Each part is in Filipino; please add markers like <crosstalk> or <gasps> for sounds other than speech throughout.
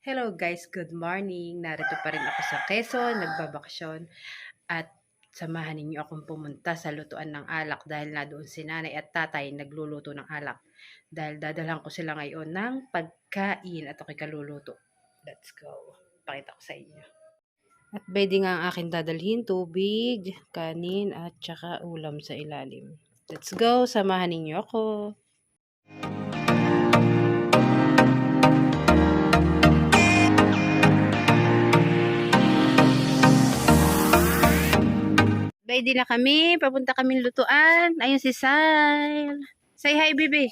Hello guys, good morning. Narito pa rin ako sa Quezon, nagbabakasyon at samahan ninyo akong pumunta sa lutuan ng alak dahil na doon si nanay at tatay nagluluto ng alak. Dahil dadalhan ko sila ngayon ng pagkain at ako'y kaluluto. Let's go. Pakita ko sa inyo. At pwede nga ang akin dadalhin tubig, kanin at saka ulam sa ilalim. Let's go, samahan ninyo ako. Ready na kami. Papunta kami lutuan. Ayun si Sile. Say hi, baby.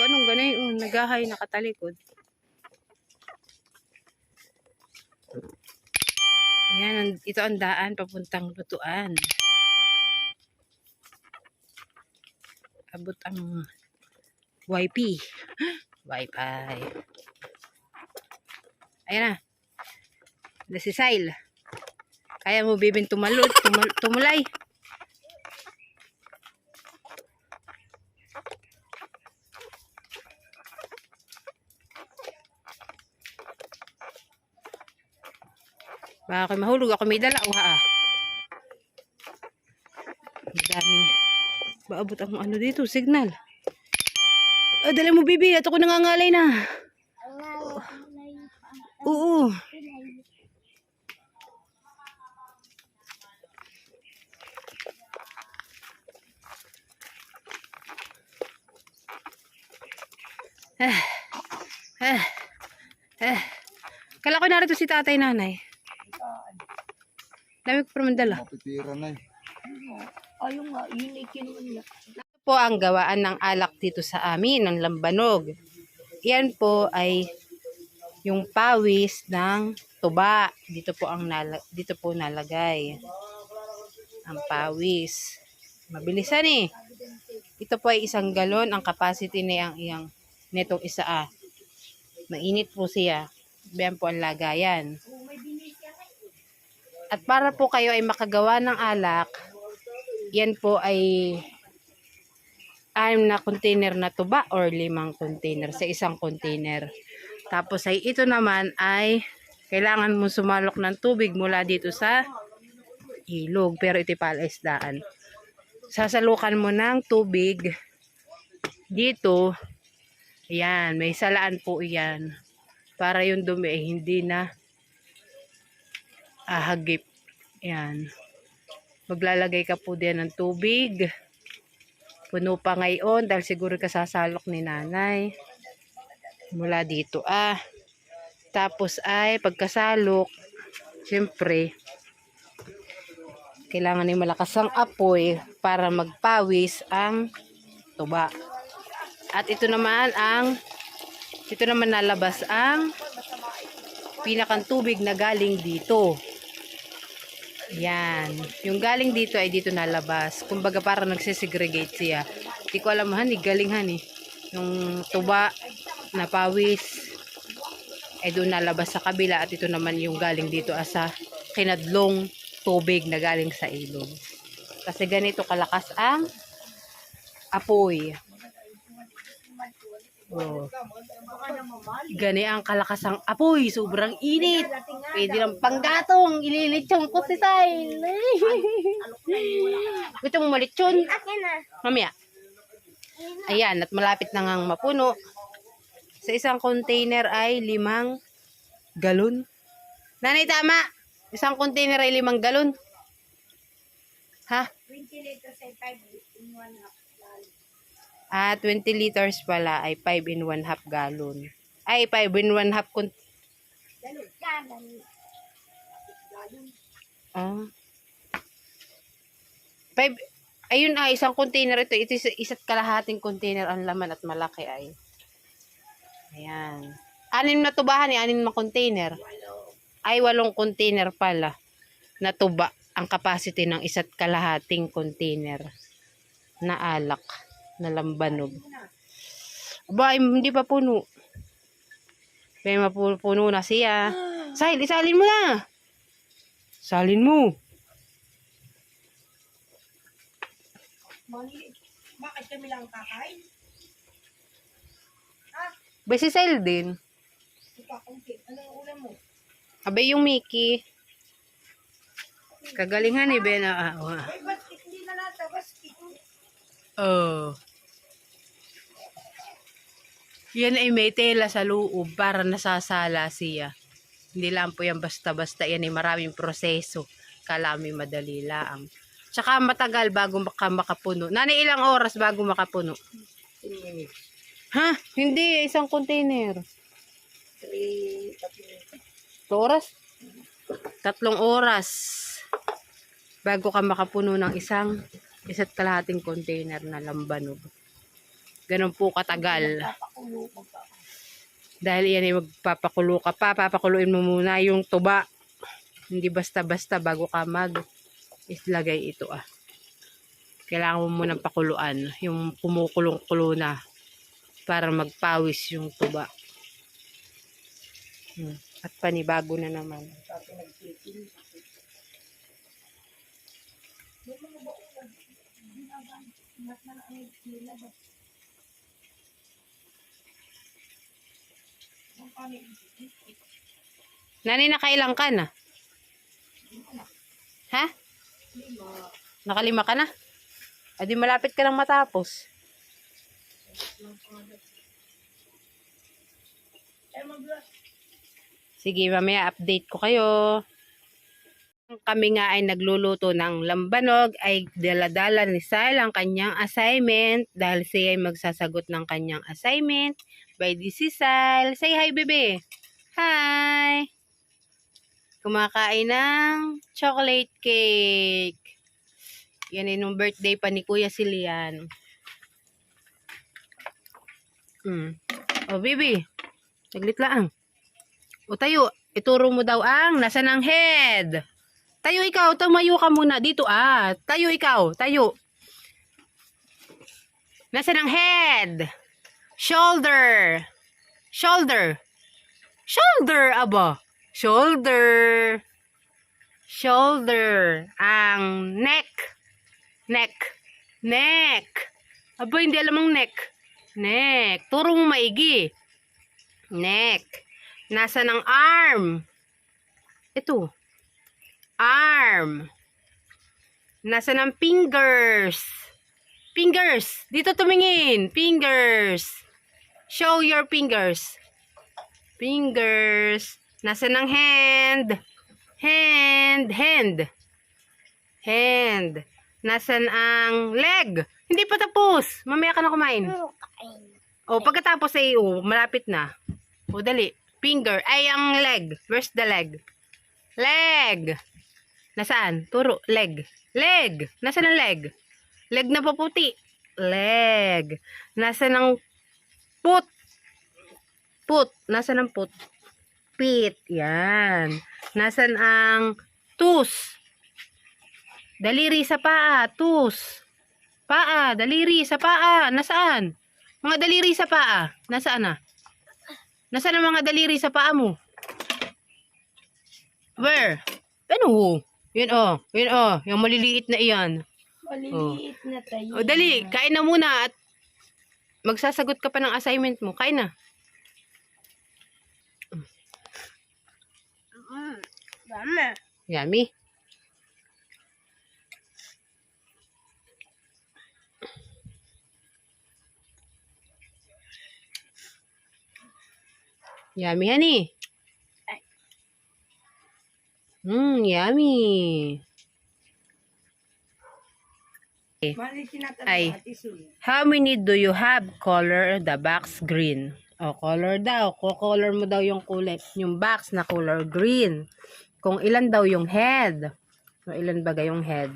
Ganun, ganun. Uh, nagahay, nakatalikod. Ayan, ito ang daan papuntang lutuan. Abot ang YP. Wi-Fi. <gasps> Ayan na. Na si Sile. Kaya mo bibin tumalon, tumal, tumulay. Baka ako'y mahulog ako may dala. Uha ah. Ang daming. Baabot ang ano dito, signal. Ah, dala mo bibi, at ako nangangalay na. Oo. Ah, ah, ah. Kala ko narito si tatay nanay. Dami ko pa naman dala. Mapipira na eh. Ayaw nga, yun ay kinuha niya. Ito po ang gawaan ng alak dito sa amin, ng lambanog. Yan po ay yung pawis ng tuba. Dito po ang nala, dito po nalagay. Ang pawis. Mabilisan eh. Ito po ay isang galon. Ang capacity na ang iyang netong isa ah. Mainit po siya. Yan po ang lagayan. At para po kayo ay makagawa ng alak, yan po ay anim na container na tuba or limang container sa isang container. Tapos ay ito naman ay kailangan mo sumalok ng tubig mula dito sa ilog pero ito pala isdaan. Sasalukan mo ng tubig dito. Ayan, may salaan po iyan. Para yung dumi ay hindi na ahagip. Ayan. Maglalagay ka po din ng tubig. Puno pa ngayon dahil siguro kasasalok ni nanay. Mula dito ah. Tapos ay pagkasalok, siyempre, kailangan ni malakas ang apoy para magpawis ang tuba. At ito naman ang, ito naman nalabas ang pinakang tubig na galing dito. Yan. Yung galing dito ay dito nalabas. Kumbaga parang nagsisegregate siya. Hindi ko alam han, galing han eh. Yung tuba na pawis ay doon nalabas sa kabila at ito naman yung galing dito asa kinadlong tubig na galing sa ilog. Kasi ganito kalakas ang apoy. Oh. Gani ang kalakas ang apoy. Sobrang init. Pwede lang panggatong. Ililitsyon ko si Sail. Gusto mo malitsyon? Mamaya. Ayan, at malapit na ngang mapuno. Sa isang container ay limang galon. Nanay, tama. Isang container ay limang galon. Ha? 20 liters ay 5 in 1 half. Ah, 20 liters pala ay 5 in 1 half gallon. Ay, 5 in 1 half. Kanan. Ah. 5 Ayun ah, isang container ito. Ito is isa't kalahating container ang laman at malaki ay. Ayan. Anim na tubahan eh, anim na container. Ay, walong container pala na tuba ang capacity ng isa't kalahating container na alak na lambanog. Aba, hindi pa puno. May mapupuno na siya. Sahil, isalin mo na. Salin mo. Mali. Bakit kami lang kakain? Basisail din. kakunti. Anong ulam mo? Abay yung Mickey. Kagalingan ni Ben. Ah, oh. Ay, basket. Hindi na nata. Oh. Yan ay may tela sa loob para nasasala siya. Hindi lang po yan basta-basta. Yan ay maraming proseso. Kalami madali lang. Tsaka matagal bago maka makapuno. Nani ilang oras bago makapuno? 10 minutes. Ha? Hindi. Isang container. 3, 3 Tatlong oras? Tatlong oras. Bago ka makapuno ng isang isa't kalahating container na lambanog. Ganun po katagal. Dahil yan ay magpapakulo ka pa, papakuluin mo muna yung tuba. Hindi basta-basta bago ka mag islagay ito ah. Kailangan mo munang pakuluan, yung kumukulong-kulo na para magpawis yung tuba. Hmm. At panibago na naman. Sabi nagtitin. Nani, nakailang ka na? Ha? Nakalima ka na? Adi malapit ka lang matapos. Sige, mamaya update ko kayo. Kami nga ay nagluluto ng lambanog ay daladala ni Sal ang kanyang assignment dahil siya ay magsasagot ng kanyang assignment by this si Sal. Say hi, bebe. Hi! Kumakain ng chocolate cake. Yan ay nung birthday pa ni Kuya Silian. Hmm. Oh, baby. Saglit lang. O tayo, ituro mo daw ang nasa ng head. Tayo ikaw, tumayo ka muna dito ah. Tayo ikaw, tayo. Nasa ng head. Shoulder. Shoulder. Shoulder, aba. Shoulder. Shoulder. Ang neck. Neck. Neck. Aba, hindi alam ang neck. Neck. Turo mo maigi. Neck. Nasa ng arm. Ito. Arm. Nasa ng fingers. Fingers. Dito tumingin. Fingers. Show your fingers. Fingers. Nasa ng hand. Hand. Hand. Hand. Nasaan ang leg? Hindi pa tapos. Mamaya ka na kumain. O, pagkatapos ay, o, malapit na. O, dali. Finger. Ay, ang leg. Where's the leg? Leg. Nasaan? Turo. Leg. Leg. Nasaan ang leg? Leg na paputi. Leg. Nasaan ang put? Put. Nasaan ang put? Pit. Yan. Nasaan ang tus? Daliri sa paa. Tus. Paa. Daliri sa paa. Nasaan? Mga daliri sa paa. Nasaan na? Nasaan ang mga daliri sa paa mo? Where? Ano? Yun oh. Yun oh. Yung maliliit na iyan. Maliliit na tayo. O dali, kain na muna at magsasagot ka pa ng assignment mo. Kain na. Mm. Dami. Yummy. Yummy, honey. Mmm, yummy. Tinatanong Ay. How many do you have? Color the box green. O, color daw. Ko-color mo daw yung kulay. Yung box na color green. Kung ilan daw yung head. O, ilan ba yung head?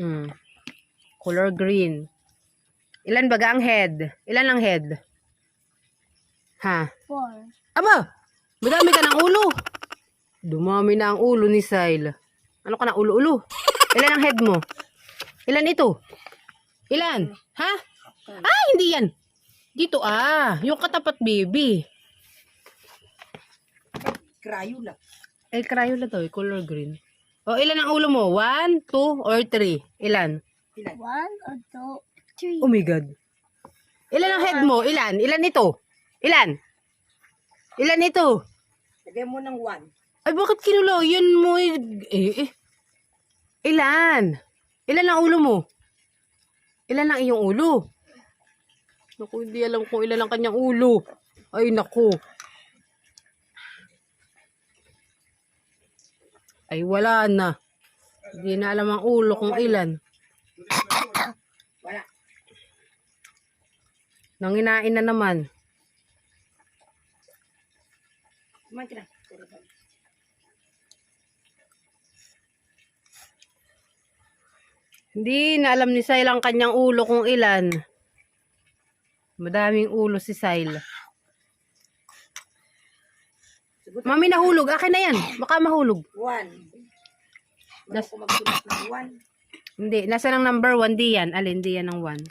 Hmm. Color green. Ilan ba ang head? Ilan ang head? Ha? Four. Aba! Madami ka ng ulo. Dumami na ang ulo ni Sile. Ano ka na ulo-ulo? Ilan ang head mo? Ilan ito? Ilan? Ha? Ah, hindi yan. Dito ah. Yung katapat baby. Crayola. Eh, Crayola to. eh, Color green. O, ilan ang ulo mo? One, two, or three? Ilan? Ilan? One or two, three. Oh my God. Ilan ang head mo? mo, ilan? Ilan ito? Ilan? Ilan ito? Lagay mo ng one. Ay, bakit kinulo? Yan mo eh, eh, eh. Ilan? Ilan ang ulo mo? Ilan ang iyong ulo? Naku, hindi alam kung ilan ang kanyang ulo. Ay, naku. Ay, wala na. Hindi na alam ang ulo kung ilan. Wala. Nanginain na naman. Kumain ka na. Hindi na alam ni Sail ang kanyang ulo kung ilan. Madaming ulo si Sail. Mami nahulog. Akin na yan. Baka mahulog. One. Ng one. Hindi. Nasa ng number one? Di yan. Alin? Di yan ng one.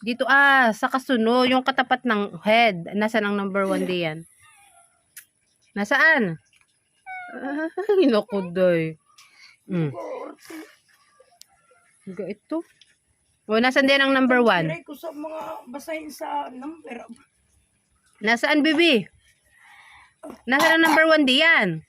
Dito ah. Sa kasuno. Yung katapat ng head. Nasa ng number one? Di yan. Nasaan? Ay, naku, day. Mm. Higa ito. O, nasan din ang number one? Try ko sa mga basahin sa number. Nasaan, bibi? Nasaan ang number one diyan?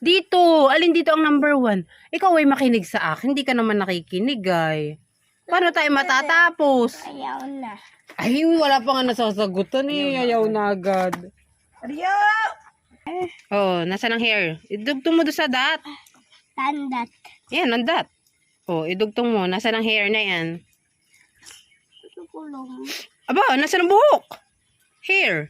Dito. Alin dito ang number one? Ikaw ay makinig sa akin. Hindi ka naman nakikinig, ay. Paano tayo matatapos? Ayaw na. Ay, wala pa nga nasasagutan eh. Ayaw na agad. Ariya! Oh, nasaan ang hair? Idugtong mo doon sa dot. Tandat. Yan, ang dot. Oh, idugtong mo. Nasaan ang hair na yan? Kulong. Aba, nasaan ang buhok? Hair.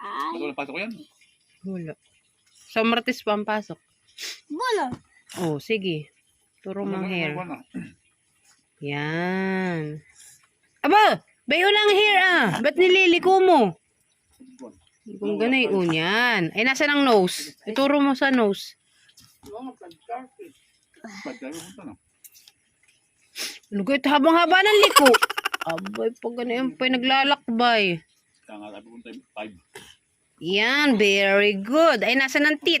Ay. Wala pasok yan. Wala. Sa martis pa ang pasok. Bulo. Oh, sige. Turo mo hair. Wala. Yan. Aba, bayo lang hair ah. Ba't nililiko mo? Kung ganay, unyan. Ay, nasa ng nose? Ituro mo sa nose. Na? Lugay, habang-haba ng liko. <laughs> Abay, pag ganyan pa naglalakbay. Yan, very good. Ay, nasa ng teeth.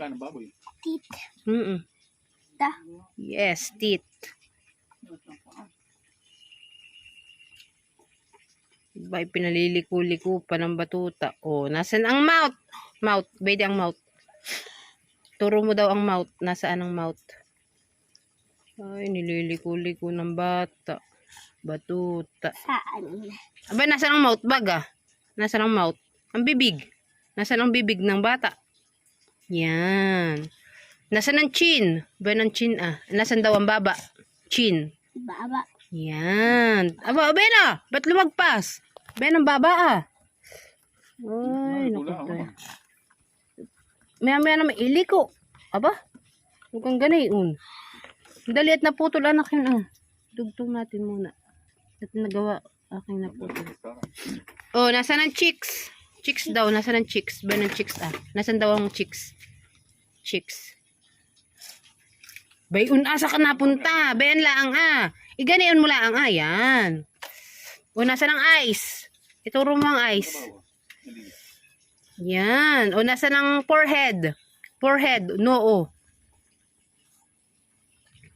Tit. Mm Da. Yes, teeth. Bay, pinaliliko-liko pa ng batuta. Oh, nasan ang mouth? Mouth. Pwede ang mouth. Turo mo daw ang mouth. Nasaan ang mouth? Ay, nililiko-liko ng bata. Batuta. Saan? Aba, nasaan ang mouth bag ah? Nasaan ang mouth? Ang bibig. Nasaan ang bibig ng bata? Yan. Nasaan ang chin? Ba ng chin ah? Nasaan daw ang baba? Chin. Baba. Yan. Aba, abe na. Ba't lumagpas? Ben, ang baba ah. Ay, naku. Wala, wala. Maya maya naman iliko. Aba, huwag kang ganayon. Dali at naputol anak yun ah. Dugtong natin muna. At nagawa aking naputol. Oh, nasa ng chicks? Chicks daw, nasa ng chicks? Ba ng chicks ah? Nasaan daw ang chicks? Chicks. Bayon asa ka napunta. Bayan laang ah. Iganayon mo laang ah. Yan. O, nasa ng eyes? Ituro mo ang eyes. Yan. O, nasa ng forehead? Forehead. Noo.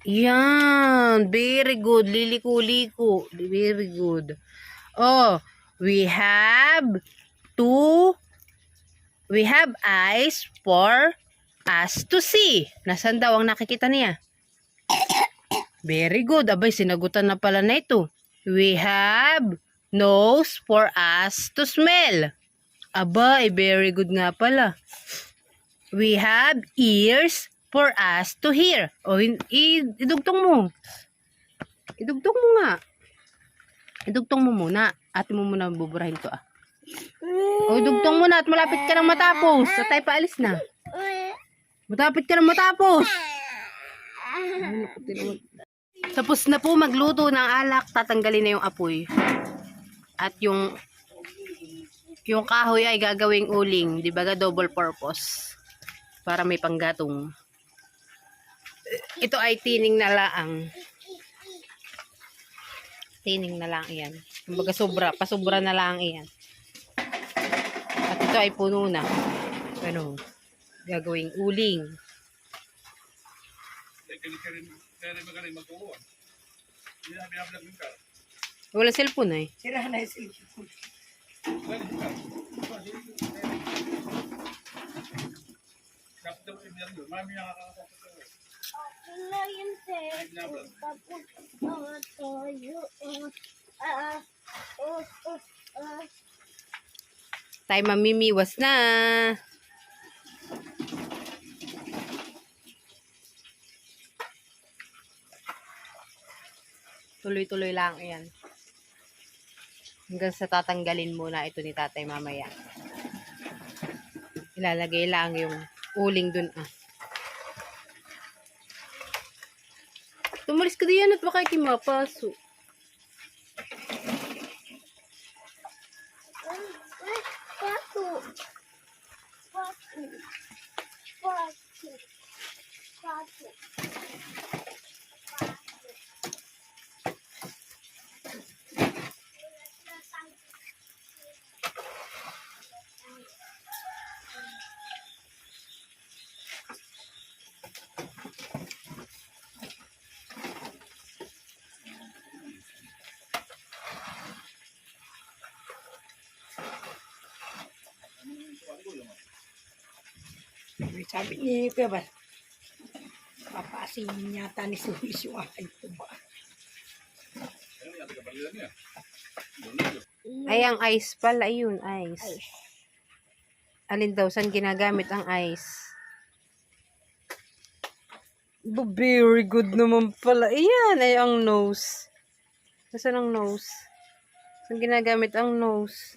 Yan. Very good. Liliko-liko. Very good. Oh, we have two, we have eyes for us to see. Nasaan daw ang nakikita niya? Very good. Abay, sinagutan na pala na ito. We have nose for us to smell. Abay, very good nga pala. We have ears for us to hear. O, idugtong mo. Idugtong mo nga. Idugtong mo muna. Ate mo muna buburahin to ah. O, idugtong mo na at malapit ka nang matapos. Sa tayo paalis na. Matapit ka nang matapos. Tapos na po magluto ng alak, tatanggalin na yung apoy. At yung yung kahoy ay gagawing uling, di ba double purpose para may panggatong. Ito ay tining na laang. Tining na lang iyan. Kumbaga sobra, pasobra na lang iyan. At ito ay puno na. Ano, gagawing uling. Kaya rin magaling mag-uwan. Hindi na binablog yung car. Wala cellphone eh. Sira na yung cellphone. Tayo mamimiwas na. Tuloy-tuloy lang yan. Hanggang sa tatanggalin muna ito ni tatay mamaya. Ilalagay lang yung uling dun ah. Tumalis ka diyan at baka kimapaso. May Sabi ni Kuya Bal, papaasinin yata ni Sulis yung aking tuba. Ay, ang ice pala. Ayun, ice. Alin daw, saan ginagamit ang ice? Very good naman pala. Ayan, ay ang nose. Nasaan ang nose? Saan ginagamit ang nose?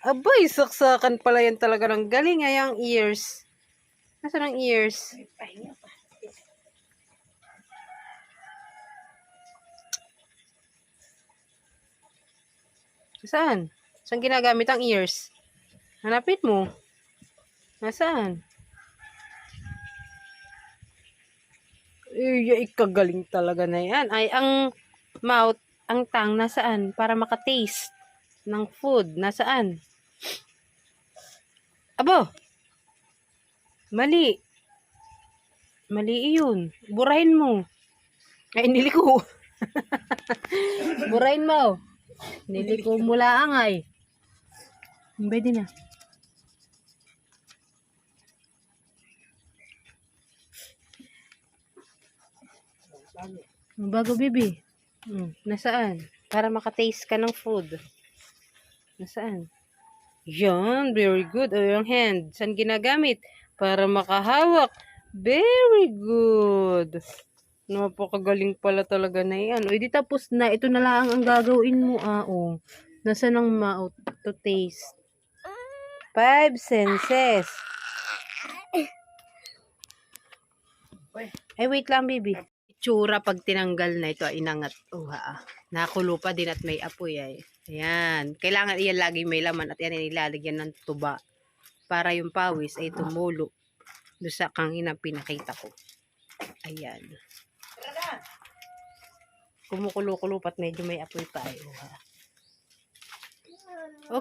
Abay, saksakan pala yan talaga ng galing. Ay, ang ears. Nasaan ang ears? Saan? Saan ginagamit ang ears? Hanapin mo. Nasaan? Ay, ikagaling talaga na yan. Ay, ang mouth, ang tongue, nasaan? Para makataste ng food. Nasaan? Abo! Mali. Mali iyon. Burahin mo. Ay, niliko. <laughs> Burahin mo. Niliko mula angay. Pwede na. Bago, bibi. Hmm, nasaan? Para makataste ka ng food. Nasaan? Yan, very good. O, yung hand. Saan ginagamit? Para makahawak. Very good. Napakagaling pala talaga na yan. O, di tapos na. Ito na lang ang gagawin mo. Ah, o. Nasaan ang mouth to taste? Five senses. Ay, wait lang, baby. Itsura pag tinanggal na ito ay inangat. Oh, ha. Nakulo pa din at may apoy ay. Ayan. Kailangan iyan lagi may laman at yan ay nilalagyan ng tuba para yung pawis ay tumulo doon sa kangina pinakita ko. Ayan. Kumukulo-kulo pat medyo may apoy pa ay. Oh, ha.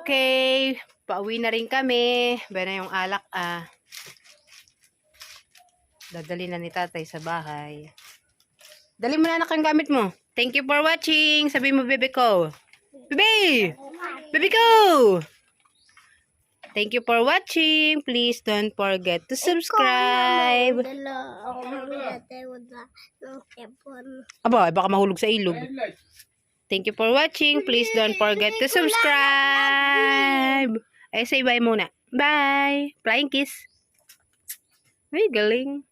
Okay. Pauwi na rin kami. Ba na yung alak ah. Dadali na ni tatay sa bahay. Dali mo na anak ang gamit mo. Thank you for watching. Sabi mo, bebe ko. Bebe! Bebe ko! Thank you for watching. Please don't forget to subscribe. Aba, baka mahulog sa ilog. Thank you for watching. Please don't forget to subscribe. Ay, say bye muna. Bye. Flying kiss. Ay, galing.